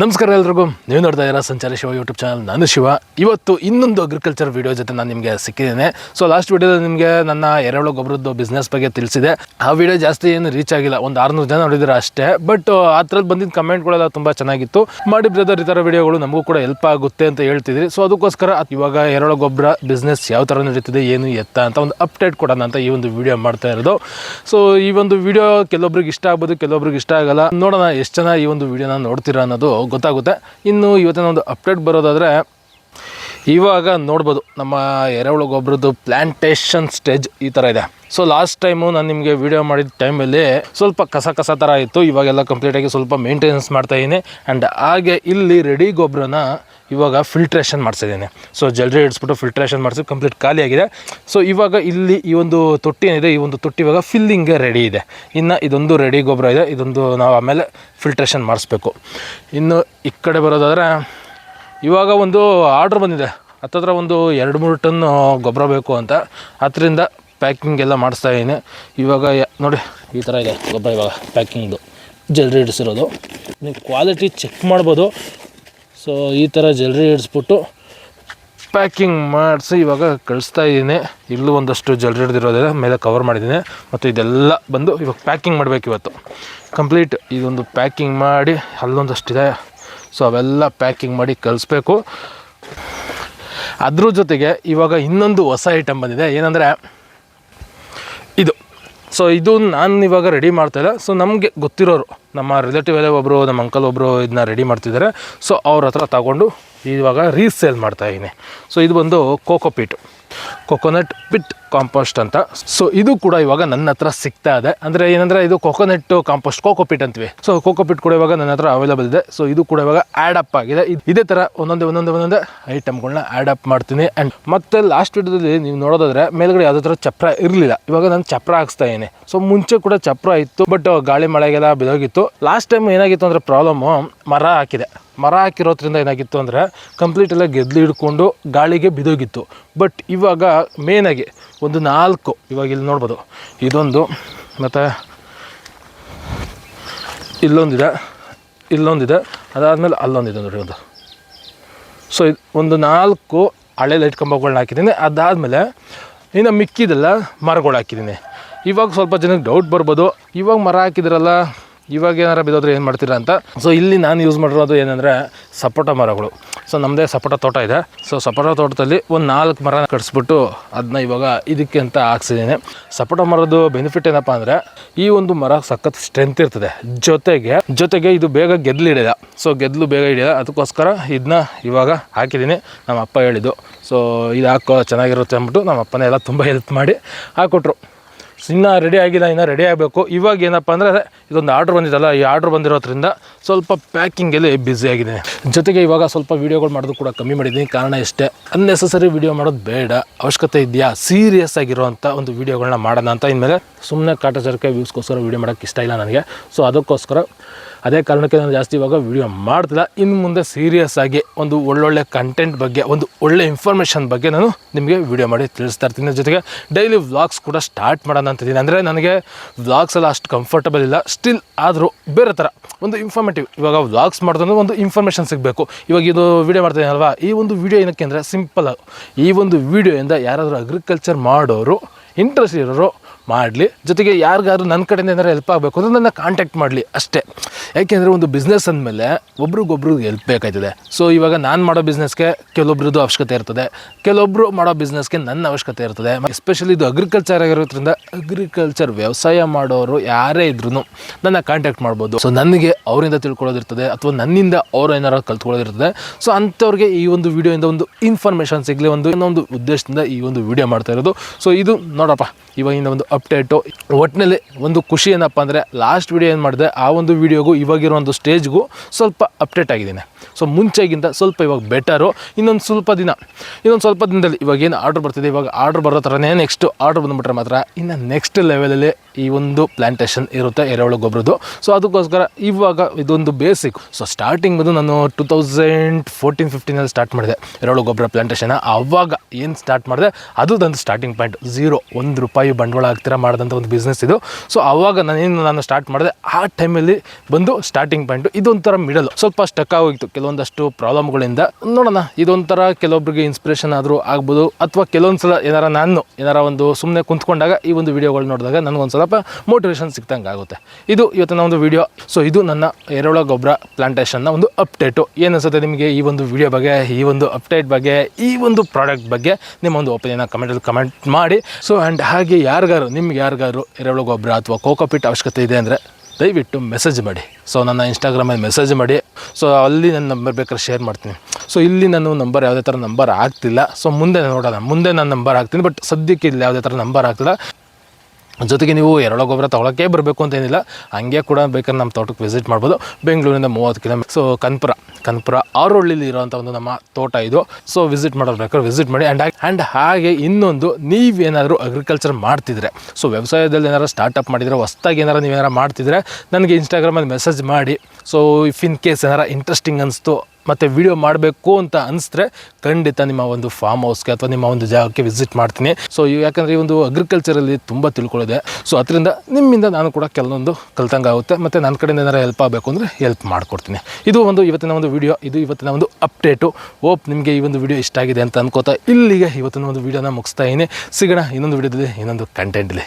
ನಮಸ್ಕಾರ ಎಲ್ರಿಗೂ. ನೀವು ನೋಡ್ತಾ ಇರೋ ಸಂಚಾರಿ ಶಿವ ಯೂಟ್ಯೂಬ್ ಚಾನಲ್ ನಾನು ಶಿವ. ಇವತ್ತು ಇನ್ನೊಂದು ಅಗ್ರಿಕಲ್ಚರ್ ವಿಡಿಯೋ ಜೊತೆ ನಾನು ನಿಮಗೆ ಸಿಕ್ಕಿದ್ದೇನೆ. ಸೊ ಲಾಸ್ಟ್ ವಿಡಿಯೋದಲ್ಲಿ ನಿಮಗೆ ನನ್ನ ಎರೆಹುಳು ಗೊಬ್ಬರದ್ದು ಬಿಸ್ನೆಸ್ ಬಗ್ಗೆ ತಿಳಿಸಿದೆ. ಆ ವಿಡಿಯೋ ಜಾಸ್ತಿ ಏನು ರೀಚ್ ಆಗಿಲ್ಲ. ಒಂದು ಆರುನೂರು ಜನ ನೋಡಿದ್ರೆ ಅಷ್ಟೇ. ಬಟ್ ಆ ಥರದ್ದು ಬಂದಿದ್ದ ಕಮೆಂಟ್ಗಳೆಲ್ಲ ತುಂಬ ಚೆನ್ನಾಗಿತ್ತು. ಮಾಡಿ ಬ್ರದರ್ ಈ ಥರ ವಿಡಿಯೋಗಳು ನಮಗೂ ಕೂಡ ಹೆಲ್ಪ್ ಆಗುತ್ತೆ ಅಂತ ಹೇಳ್ತಿದ್ರಿ. ಸೊ ಅದಕ್ಕೋಸ್ಕರ ಇವಾಗ ಎರೆಹುಳು ಗೊಬ್ಬರ ಬಿಸ್ನೆಸ್ ಯಾವ ಥರ ನಡೀತಿದೆ, ಏನು ಎತ್ತ ಅಂತ ಒಂದು ಅಪ್ಡೇಟ್ ಕೊಡೋಣ ಅಂತ ಈ ಒಂದು ವಿಡಿಯೋ ಮಾಡ್ತಾ ಇರೋದು. ಸೊ ಈ ಒಂದು ವಿಡಿಯೋ ಕೆಲವೊಬ್ರಿಗೆ ಇಷ್ಟ ಆಗ್ಬೋದು, ಕೆಲವೊಬ್ರಿಗೆ ಇಷ್ಟ ಆಗಲ್ಲ. ನೋಡೋಣ ಎಷ್ಟು ಜನ ಈ ಒಂದು ವಿಡಿಯೋನ ನೋಡ್ತೀರಾ ಅನ್ನೋದು. ಗೊತ್ತಾಗುತ್ತೆ. ಇನ್ನು ಇವತ್ತಿನ ಒಂದು ಅಪ್ಡೇಟ್ ಬರೋದಾದರೆ ಇವಾಗ ನೋಡ್ಬೋದು ನಮ್ಮ ಎರೆಹುಳು ಗೊಬ್ಬರದ್ದು ಪ್ಲ್ಯಾಂಟೇಷನ್ ಸ್ಟೇಜ್ ಈ ಥರ ಇದೆ. ಸೊ ಲಾಸ್ಟ್ ಟೈಮು ನಾನು ನಿಮಗೆ ವಿಡಿಯೋ ಮಾಡಿದ ಟೈಮಲ್ಲಿ ಸ್ವಲ್ಪ ಕಸ ಕಸ ಥರ ಇತ್ತು. ಇವಾಗೆಲ್ಲ ಕಂಪ್ಲೀಟಾಗಿ ಸ್ವಲ್ಪ ಮೇಂಟೆನೆನ್ಸ್ ಮಾಡ್ತಾಯಿದ್ದೀನಿ ಆ್ಯಂಡ್ ಹಾಗೆ ಇಲ್ಲಿ ರೆಡಿ ಗೊಬ್ಬರನ ಇವಾಗ ಫಿಲ್ಟ್ರೇಷನ್ ಮಾಡಿಸಿದ್ದೀನಿ ಸೊ ಜಲ್ರಿ ಇಡಿಸ್ಬಿಟ್ಟು ಫಿಲ್ಟ್ರೇಷನ್ ಮಾಡಿಸಿ ಕಂಪ್ಲೀಟ್ ಖಾಲಿಯಾಗಿದೆ ಸೊ ಇವಾಗ ಇಲ್ಲಿ ಈ ಒಂದು ತೊಟ್ಟಿ ಏನಿದೆ, ಈ ಒಂದು ತೊಟ್ಟಿ ಇವಾಗ ಫಿಲ್ಲಿಂಗೇ ರೆಡಿ ಇದೆ. ಇನ್ನು ಇದೊಂದು ರೆಡಿ ಗೊಬ್ಬರ ಇದೆ. ಇದೊಂದು ನಾವು ಆಮೇಲೆ ಫಿಲ್ಟ್ರೇಷನ್ ಮಾಡಿಸ್ಬೇಕು. ಇನ್ನು ಈ ಕಡೆ ಬರೋದಾದರೆ ಇವಾಗ ಒಂದು ಆರ್ಡ್ರ್ ಬಂದಿದೆ. ಹತ್ತತ್ರ ಒಂದು ಎರಡು ಮೂರು ಟನ್ ಗೊಬ್ಬರ ಬೇಕು ಅಂತ. ಅದರಿಂದ ಪ್ಯಾಕಿಂಗ್ ಎಲ್ಲ ಮಾಡಿಸ್ತಾ ಇದ್ದೀನಿ. ಇವಾಗ ನೋಡಿ, ಈ ಥರ ಇದೆ ಗೊಬ್ಬರ ಇವಾಗ ಪ್ಯಾಕಿಂಗ್ದು. ಜಲ್ರಿ ಹಿಡಿಸಿರೋದು. ನೀವು ಕ್ವಾಲಿಟಿ ಚೆಕ್ ಮಾಡ್ಬೋದು. ಸೊ, ಈ ಥರ ಜಲ್ರಿ ಹಿಡಿಸ್ಬಿಟ್ಟು ಪ್ಯಾಕಿಂಗ್ ಮಾಡಿಸಿ ಇವಾಗ ಕಳಿಸ್ತಾ ಇದ್ದೀನಿ. ಇಲ್ಲೂ ಒಂದಷ್ಟು ಜಲ್ರಿ ಹಿಡ್ದಿರೋದಿದೆ, ಮೇಲೆ ಕವರ್ ಮಾಡಿದ್ದೀನಿ. ಮತ್ತು ಇದೆಲ್ಲ ಬಂದು ಇವಾಗ ಪ್ಯಾಕಿಂಗ್ ಮಾಡಬೇಕು ಇವತ್ತು. ಕಂಪ್ಲೀಟ್ ಇದೊಂದು ಪ್ಯಾಕಿಂಗ್ ಮಾಡಿ, ಅಲ್ಲೊಂದಷ್ಟಿದೆ. ಸೊ ಅವೆಲ್ಲ ಪ್ಯಾಕಿಂಗ್ ಮಾಡಿ ಕಳಿಸ್ಬೇಕು ಅದ್ರ ಜೊತೆಗೆ ಇವಾಗ ಇನ್ನೊಂದು ಹೊಸ ಐಟಮ್ ಬಂದಿದೆ. ಏನಂದರೆ ಇದು. ಸೊ ಇದು ನಾನು ಇವಾಗ ರೆಡಿ ಮಾಡ್ತಾಯಿಲ್ಲ ಸೊ ನಮಗೆ ಗೊತ್ತಿರೋರು, ನಮ್ಮ ರಿಲೇಟಿವ್ ಎಲ್ಲ ಒಬ್ಬರು ನಮ್ಮ ಅಂಕಲ್ ಒಬ್ಬರು ಇದನ್ನ ರೆಡಿ ಮಾಡ್ತಿದ್ದಾರೆ. ಸೊ ಅವ್ರ ಹತ್ರ ತಗೊಂಡು ಇವಾಗ ರೀಸೇಲ್ ಮಾಡ್ತಾಯಿದ್ದೀನಿ ಸೊ ಇದು ಬಂದು coco peat coconut pith compost ಅಂತ. ಸೊ ಇದು ಕೂಡ ಇವಾಗ ನನ್ನ ಹತ್ರ ಸಿಗ್ತಾ ಇದೆ. ಅಂದರೆ ಏನಂದರೆ ಇದು ಕೊಕೊನಟ್ ಕಾಂಪೋಸ್ಟ್ ಕೋಕೋಪಿಟ್ ಅಂತೀವಿ. ಸೊ ಕೋಕೋ ಪಿಟ್ ಕೂಡ ಇವಾಗ ನನ್ನ ಹತ್ರ ಅವೈಲೇಬಲ್ ಇದೆ. ಸೊ ಇದು ಕೂಡ ಇವಾಗ ಆ್ಯಡ್ ಅಪ್ ಆಗಿದೆ. ಇದ್- ಥರ ಒಂದೊಂದೇ ಒಂದೊಂದೇ ಒಂದೊಂದೇ ಐಟಮ್ಗಳನ್ನ ಆ್ಯಡ್ ಅಪ್ ಮಾಡ್ತೀನಿ. ಆ್ಯಂಡ್ ಮತ್ತೆ ಲಾಸ್ಟ್ ವಿಡಿಯೋದಲ್ಲಿ ನೀವು ನೋಡೋದಾದ್ರೆ ಮೇಲ್ಗಡೆ ಯಾವುದೇ ಥರ ಚಪ್ರ ಇರಲಿಲ್ಲ. ಇವಾಗ ನಾನು ಚಪ್ರ ಹಾಕ್ಸ್ತಾ ಇದ್ದೀನಿ. ಸೊ ಮುಂಚೆ ಕೂಡ ಚಪ್ರ ಇತ್ತು ಬಟ್ ಗಾಳಿ ಮಳೆಗೆಲ್ಲ ಬಿದೋಗಿತ್ತು. ಲಾಸ್ಟ್ ಟೈಮ್ ಏನಾಗಿತ್ತು ಅಂದರೆ ಪ್ರಾಬ್ಲಮ್ಮು ಮರ ಹಾಕಿದೆ. ಮರ ಹಾಕಿರೋದ್ರಿಂದ ಏನಾಗಿತ್ತು ಅಂದರೆ ಕಂಪ್ಲೀಟ್ ಎಲ್ಲ ಗೆದ್ಲು ಹಿಡ್ಕೊಂಡು ಗಾಳಿಗೆ ಬಿದೋಗಿತ್ತು. ಬಟ್ ಇವಾಗ ಮೇನಾಗಿ ಒಂದು ನಾಲ್ಕು, ಇವಾಗ ಇಲ್ಲಿ ನೋಡ್ಬೋದು. ಇದೊಂದು ಮತ್ತು ಇಲ್ಲೊಂದಿದೆ ಇಲ್ಲೊಂದಿದೆ, ಅದಾದಮೇಲೆ ಅಲ್ಲೊಂದಿದೆ ನೋಡಿ ಒಂದು. ಸೊ ಇದು ಒಂದು ನಾಲ್ಕು ಹಳೆ ಲೈಟ್ ಕಂಬಗಳನ್ನ ಹಾಕಿದ್ದೀನಿ. ಅದಾದಮೇಲೆ ಇನ್ನು ಮಿಕ್ಕಿದೆಲ್ಲ ಮರಗಳು ಹಾಕಿದ್ದೀನಿ. ಇವಾಗ ಸ್ವಲ್ಪ ಜನಕ್ಕೆ ಡೌಟ್ ಬರ್ಬೋದು. ಇವಾಗ ಮರ ಹಾಕಿದ್ರಲ್ಲ ಇವಾಗ ಏನಾರ ಬಿದ್ದೋದ್ರೆ ಏನು ಮಾಡ್ತೀರಾ ಅಂತ? ಸೊ ಇಲ್ಲಿ ನಾನು ಯೂಸ್ ಮಾಡಿರೋದು ಏನಂದರೆ ಸಪೋಟ ಮರಗಳು. ಸೊ ನಮ್ಮದೇ ಸಪೋಟ ತೋಟ ಇದೆ. ಸೊ ಸಪೋಟ ತೋಟದಲ್ಲಿ ಒಂದು ನಾಲ್ಕು ಮರ ಕಟ್ಸ್ಬಿಟ್ಟು ಅದನ್ನ ಇವಾಗ ಇದಕ್ಕೆ ಅಂತ ಹಾಕ್ಸಿದ್ದೀನಿ ಸಪೋಟ ಮರದ್ದು ಬೆನಿಫಿಟ್ ಏನಪ್ಪ ಅಂದರೆ ಈ ಒಂದು ಮರ ಸಖತ್ ಸ್ಟ್ರೆಂತ್ ಇರ್ತದೆ. ಜೊತೆಗೆ ಜೊತೆಗೆ ಇದು ಬೇಗ ಗೆದ್ಲು ಹಿಡಿಯಲ್ಲ. ಸೊ ಗೆದ್ಲು ಬೇಗ ಹಿಡಿಯಲ್ಲ. ಅದಕ್ಕೋಸ್ಕರ ಇದನ್ನ ಇವಾಗ ಹಾಕಿದ್ದೀನಿ ನಮ್ಮ ಅಪ್ಪ ಹೇಳಿದ್ದು. ಸೊ ಇದು ಹಾಕೋ ಚೆನ್ನಾಗಿರುತ್ತೆ ಅಂದ್ಬಿಟ್ಟು ನಮ್ಮ ಅಪ್ಪನೇ ಎಲ್ಲ ತುಂಬ ಹೆಲ್ಪ್ ಮಾಡಿ ಹಾಕ್ಕೊಟ್ರು ಇನ್ನೂ ರೆಡಿ ಆಗಿಲ್ಲ, ಇನ್ನೂ ರೆಡಿ ಆಗಬೇಕು. ಇವಾಗ ಏನಪ್ಪ ಅಂದರೆ ಇದೊಂದು ಆರ್ಡ್ರ್ ಬಂದಿದ್ದಲ್ಲ ಈ ಆರ್ಡ್ರ್ ಬಂದಿರೋದ್ರಿಂದ ಸ್ವಲ್ಪ ಪ್ಯಾಕಿಂಗಲ್ಲಿ ಆಗಿದೆ ಜೊತೆಗೆ ಇವಾಗ ಸ್ವಲ್ಪ ವೀಡಿಯೋಗಳು ಮಾಡೋದು ಕೂಡ ಕಮ್ಮಿ ಮಾಡಿದ್ದೀನಿ. ಕಾರಣ ಇಷ್ಟೇ ಅನ್ನೆಸೆಸರಿ ವೀಡಿಯೋ ಮಾಡೋದು ಬೇಡ. ಅವಶ್ಯಕತೆ ಇದೆಯಾ? ಸೀರಿಯಸ್ ಆಗಿರುವಂಥ ಒಂದು ವೀಡಿಯೋಗಳನ್ನ ಮಾಡೋಣ ಅಂತ. ಇನ್ಮೇಲೆ ಸುಮ್ಮನೆ ಕಾಟಾಚಾರಕ್ಕೆ ವ್ಯೂಸ್ಗೋಸ್ಕರ ವೀಡಿಯೋ ಮಾಡೋಕ್ಕೆ ಇಷ್ಟ ಇಲ್ಲ ನನಗೆ. ಸೊ ಅದಕ್ಕೋಸ್ಕರ ಅದೇ ಕಾರಣಕ್ಕೆ ನಾನು ಜಾಸ್ತಿ ಇವಾಗ ವೀಡಿಯೋ ಮಾಡ್ತಿಲ್ಲ. ಇನ್ನು ಮುಂದೆ ಸೀರಿಯಸ್ ಆಗಿ ಒಂದು ಒಳ್ಳೊಳ್ಳೆ ಕಂಟೆಂಟ್ ಬಗ್ಗೆ, ಒಂದು ಒಳ್ಳೆ ಇನ್ಫಾರ್ಮೇಷನ್ ಬಗ್ಗೆ ನಾನು ನಿಮಗೆ ವೀಡಿಯೋ ಮಾಡಿ ತಿಳಿಸ್ತಾ ಇರ್ತೀನಿ. ಜೊತೆಗೆ ಡೈಲಿ ವ್ಲಾಗ್ಸ್ ಕೂಡ ಸ್ಟಾರ್ಟ್ ಮಾಡೋಣ ಅಂತಿದ್ದೀನಿ. ಅಂದರೆ ನನಗೆ ವ್ಲಾಗ್ಸ್ ಎಲ್ಲ ಅಷ್ಟು ಕಂಫರ್ಟಬಲ್ ಇಲ್ಲ. ಸ್ಟಿಲ್ ಆದರೂ ಬೇರೆ ಥರ ಒಂದು ಇನ್ಫಾರ್ಮೇಟಿವ್ ಇವಾಗ ವ್ಲಾಗ್ಸ್ ಮಾಡಿದ್ರೆ ಒಂದು ಇನ್ಫಾರ್ಮೇಷನ್ ಸಿಗಬೇಕು. ಇವಾಗ ಇದು ವೀಡಿಯೋ ಅಲ್ವಾ ಈ ಒಂದು ವೀಡಿಯೋ ಏನಕ್ಕೆ ಅಂದರೆ ಸಿಂಪಲ್ ಈ ಒಂದು ವೀಡಿಯೋಯಿಂದ ಯಾರಾದರೂ ಅಗ್ರಿಕಲ್ಚರ್ ಮಾಡೋರು ಇಂಟ್ರೆಸ್ಟ್ ಇರೋರು ಮಾಡಲಿ. ಜೊತೆಗೆ ಯಾರಿಗಾದ್ರು ನನ್ನ ಕಡೆಯಿಂದ ಏನಾರು ಹೆಲ್ಪ್ ಆಗಬೇಕು ಅಂದರೆ ನನ್ನ ಕಾಂಟ್ಯಾಕ್ಟ್ ಮಾಡಲಿ ಅಷ್ಟೇ. ಯಾಕೆಂದರೆ ಒಂದು ಬಿಸ್ನೆಸ್ ಅಂದಮೇಲೆ ಒಬ್ರಿಗೊಬ್ರು ಹೆಲ್ಪ್ ಬೇಕಾಯ್ತದೆ. ಸೊ ಇವಾಗ ನಾನು ಮಾಡೋ ಬಿಸ್ನೆಸ್ಗೆ ಕೆಲವೊಬ್ರದ್ದು ಅವಶ್ಯಕತೆ ಇರ್ತದೆ. ಕೆಲವೊಬ್ಬರು ಮಾಡೋ ಬಿಸ್ನೆಸ್ಗೆ ನನ್ನ ಅವಶ್ಯಕತೆ ಇರ್ತದೆ. ಎಸ್ಪೆಷಲಿ ಇದು ಅಗ್ರಿಕಲ್ಚರ್ ಆಗಿರೋದ್ರಿಂದ ಅಗ್ರಿಕಲ್ಚರ್ ವ್ಯವಸಾಯ ಮಾಡೋರು ಯಾರೇ ಇದ್ರೂ ನನ್ನ ಕಾಂಟ್ಯಾಕ್ಟ್ ಮಾಡ್ಬೋದು. ಸೊ ನನಗೆ ಅವರಿಂದ ತಿಳ್ಕೊಳ್ಳೋದಿರ್ತದೆ ಅಥವಾ ನನ್ನಿಂದ ಅವರು ಏನಾರು ಕಲ್ತ್ಕೊಳ್ಳೋದಿರ್ತದೆ. ಸೊ ಅಂಥವ್ರಿಗೆ ಈ ಒಂದು ವಿಡಿಯೋಯಿಂದ ಒಂದು ಇನ್ಫಾರ್ಮೇಷನ್ ಸಿಗಲಿ ಒಂದು ಇನ್ನೊಂದು ಉದ್ದೇಶದಿಂದ ಈ ಒಂದು ವಿಡಿಯೋ ಮಾಡ್ತಾ ಇರೋದು. ಸೊ ಇದು ನೋಡಪ್ಪ ಇವಾಗಿಂದ ಒಂದು ಅಪ್ಡೇಟು. ಒಟ್ಟಿನಲ್ಲಿ ಒಂದು ಖುಷಿ ಏನಪ್ಪ ಅಂದರೆ ಲಾಸ್ಟ್ ವಿಡಿಯೋ ಏನು ಮಾಡಿದೆ, ಆ ಒಂದು ವಿಡಿಯೋಗೂ ಇವಾಗಿರೋ ಒಂದು ಸ್ಟೇಜ್ಗೂ ಸ್ವಲ್ಪ ಅಪ್ಡೇಟ್ ಆಗಿದ್ದೀನಿ. ಸೊ ಮುಂಚೆಗಿಂತ ಸ್ವಲ್ಪ ಇವಾಗ ಬೆಟರು. ಇನ್ನೊಂದು ಸ್ವಲ್ಪ ದಿನ, ಇನ್ನೊಂದು ಸ್ವಲ್ಪ ದಿನದಲ್ಲಿ ಇವಾಗ ಏನು ಆರ್ಡ್ರ್ ಬರ್ತಿದೆ, ಇವಾಗ ಆರ್ಡ್ರ್ ಬರೋ ಥರನೇ ನೆಕ್ಸ್ಟ್ ಆರ್ಡ್ರ್ ಬಂದುಬಿಟ್ರೆ ಮಾತ್ರ ಇನ್ನು ನೆಕ್ಸ್ಟ್ ಲೆವೆಲಲ್ಲಿ ಈ ಒಂದು ಪ್ಲ್ಯಾಂಟೇಷನ್ ಇರುತ್ತೆ, ಎರೆಹುಳು ಗೊಬ್ಬರದ್ದು ಸೊ ಅದಕ್ಕೋಸ್ಕರ ಇವಾಗ ಇದೊಂದು ಬೇಸಿಕ್ ಸೊ ಸ್ಟಾರ್ಟಿಂಗ್ ಬಂದು ನಾನು ಟೂ ತೌಸಂಡ್ ಫೋರ್ಟೀನ್ ಫಿಫ್ಟೀನಲ್ಲಿ ಸ್ಟಾರ್ಟ್ ಮಾಡಿದೆ ಎರೆಹುಳು ಗೊಬ್ಬರ ಪ್ಲ್ಯಾಂಟೇಷನ್ ಆವಾಗ ಏನು ಸ್ಟಾರ್ಟ್ ಮಾಡಿದೆ ಅದು ನಂದು ಸ್ಟಾರ್ಟಿಂಗ್ ಪಾಯಿಂಟ್ ಝೀರೋ ಒಂದು ರೂಪಾಯಿ ಬಂಡವಾಳ ಆಗ್ತಿರ ಮಾಡಿದಂಥ ಒಂದು ಬಿಸ್ನೆಸ್ ಇದು. ಸೊ ಆವಾಗ ನಾನೇನು ನಾನು ಸ್ಟಾರ್ಟ್ ಮಾಡಿದೆ, ಆ ಟೈಮಲ್ಲಿ ಬಂದು ಸ್ಟಾರ್ಟಿಂಗ್ ಪಾಯಿಂಟು ಇದೊಂಥರ ಮಿಡಲ್ ಸ್ವಲ್ಪ ಸ್ಟಕ್ ಆಗೋಯ್ತು. ಕೆಲವೊಂದಷ್ಟು ಪ್ರಾಬ್ಲಮ್ಗಳಿಂದ ನೋಡೋಣ, ಇದೊಂಥರ ಕೆಲವೊಬ್ಬರಿಗೆ ಇನ್ಸ್ಪಿರೇಷನ್ ಆದರೂ ಆಗ್ಬೋದು. ಅಥವಾ ಕೆಲವೊಂದು ಸಲ ಏನಾರ ನಾನು ಏನಾರ ಒಂದು ಸುಮ್ಮನೆ ಕುಂತ್ಕೊಂಡಾಗ ಈ ಒಂದು ವಿಡಿಯೋಗಳು ನೋಡಿದಾಗ ನನಗೊಂದು ಸ್ವಲ್ಪ ಮೋಟಿವೇಶನ್ ಸಿಕ್ತಂಗೆ ಆಗುತ್ತೆ. ಇದು ಇವತ್ತಿನ ಒಂದು ವಿಡಿಯೋ ಸೊ ಇದು ನನ್ನ ಎರೆಹುಳ ಗೊಬ್ಬರ ಪ್ಲಾಂಟೇಷನ್ನ ಒಂದು ಅಪ್ಡೇಟು ಏನು ಅನಿಸುತ್ತೆ ನಿಮಗೆ ಈ ಒಂದು ವಿಡಿಯೋ ಬಗ್ಗೆ, ಈ ಒಂದು ಅಪ್ಡೇಟ್ ಬಗ್ಗೆ, ಈ ಒಂದು ಪ್ರಾಡಕ್ಟ್ ಬಗ್ಗೆ? ನಿಮ್ಮ ಒಂದು ಕಮೆಂಟಲ್ಲಿ ಕಮೆಂಟ್ ಮಾಡಿ. ಸೊ ಆ್ಯಂಡ್ ಹಾಗೆ ಯಾರಿಗಾರು, ನಿಮ್ಗೆ ಯಾರಿಗಾರು ಎರೆಹುಳ ಗೊಬ್ಬರ ಅಥವಾ ಕೋಕೋಪಿಟ್ ಅವಶ್ಯಕತೆ ಇದೆ ಅಂದರೆ ದಯವಿಟ್ಟು ಮೆಸೇಜ್ ಮಾಡಿ. ಸೊ ನನ್ನ ಇನ್ಸ್ಟಾಗ್ರಾಮಲ್ಲಿ ಮೆಸೇಜ್ ಮಾಡಿ. ಸೊ ಅಲ್ಲಿ ನನ್ನ ನಂಬರ್ ಬೇಕಾದ್ರೆ ಶೇರ್ ಮಾಡ್ತೀನಿ. ಸೊ ಇಲ್ಲಿ ನಾನು ನಂಬರ್ ಯಾವುದೇ ಥರ ನಂಬರ್ ಆಗ್ತಿಲ್ಲ. ಸೊ ಮುಂದೆ ನೋಡೋಣ. ಮುಂದೆ ನನ್ನ ನಂಬರ್ ಹಾಕ್ತೀನಿ ಬಟ್ ಸದ್ಯಕ್ಕೆ ಇಲ್ಲಿ ಯಾವುದೇ ಥರ ನಂಬರ್ ಆಗ್ತಿಲ್ಲ. ಜೊತೆಗೆ ನೀವು ಎರಡೋ ಗೊಬ್ಬರ ತೊಗೊಳಕ್ಕೆ ಬರಬೇಕು ಅಂತ ಏನಿಲ್ಲ. ಹಂಗೆ ಕೂಡ ಬೇಕಾದ್ರೆ ನಮ್ಮ ತೋಟಕ್ಕೆ ವಿಸಿಟ್ ಮಾಡ್ಬೋದು. ಬೆಂಗಳೂರಿಂದ ಮೂವತ್ತು ಕಿಲೋಮೀಟರ್ ಸೊ ಕನ್ಪುರ ಕನ್ಪುರ ಆರೋಳ್ಳಿಲಿ ಇರೋವಂಥ ಒಂದು ನಮ್ಮ ತೋಟ ಇದು. ಸೊ ವಿಸಿಟ್ ಮಾಡೋದು ಬೇಕಾದ್ರೆ ವಿಸಿಟ್ ಮಾಡಿ ಆ್ಯಂಡ್ ಆ್ಯಂಡ್ ಹಾಗೆ ಇನ್ನೊಂದು ನೀವೇನಾದರೂ ಅಗ್ರಿಕಲ್ಚರ್ ಮಾಡ್ತಿದ್ರೆ. ಸೊ ವ್ಯವಸಾಯದಲ್ಲಿ ಏನಾರು ಸ್ಟಾರ್ಟಪ್ ಮಾಡಿದರೆ, ಹೊಸ್ದಾಗಿ ಏನಾರು ನೀವೇನಾರು ಮಾಡ್ತಿದ್ರೆ, ನನಗೆ ಇನ್ಸ್ಟಾಗ್ರಾಮಲ್ಲಿ ಮೆಸೇಜ್ ಮಾಡಿ. ಸೊ ಇಫ್ ಇನ್ ಕೇಸ್ ಏನಾರ ಇಂಟ್ರೆಸ್ಟಿಂಗ್ ಅನಿಸ್ತು ಮತ್ತು ವಿಡಿಯೋ ಮಾಡಬೇಕು ಅಂತ ಅನಿಸ್ತರೆ ಖಂಡಿತ ನಿಮ್ಮ ಒಂದು ಫಾರ್ಮ್ ಹೌಸ್ಗೆ ಅಥವಾ ನಿಮ್ಮ ಒಂದು ಜಾಗಕ್ಕೆ ವಿಸಿಟ್ ಮಾಡ್ತೀನಿ. ಸೊ ಯಾಕಂದರೆ ಈ ಒಂದು ಅಗ್ರಿಕಲ್ಚರಲ್ಲಿ ತುಂಬ ತಿಳ್ಕೊಳ್ಳೋದೆ ಸೊ ಅದರಿಂದ ನಿಮ್ಮಿಂದ ನಾನು ಕೂಡ ಕೆಲವೊಂದು ಕಲ್ತಂಗೆ ಆಗುತ್ತೆ. ಮತ್ತು ನನ್ನ ಕಡೆಯಿಂದ ಏನಾರು ಹೆಲ್ಪ್ ಆಗಬೇಕು ಅಂದರೆ ಹೆಲ್ಪ್ ಮಾಡಿಕೊಡ್ತೀನಿ. ಇದು ಒಂದು ಇವತ್ತಿನ ಒಂದು ವಿಡಿಯೋ ಇದು ಇವತ್ತಿನ ಒಂದು ಅಪ್ಡೇಟು ಓಪ್ ನಿಮಗೆ ಈ ಒಂದು ವಿಡಿಯೋ ಇಷ್ಟ ಆಗಿದೆ ಅಂತ ಅನ್ಕೋತಾ ಇಲ್ಲಿಗೆ ಇವತ್ತಿನ ಒಂದು ವಿಡಿಯೋನ ಮುಗಿಸ್ತಾ ಇದ್ದೀನಿ. ಸಿಗೋಣ ಇನ್ನೊಂದು ವಿಡಿಯೋದಲ್ಲಿ ಇನ್ನೊಂದು ಕಂಟೆಂಟ್ಲಿ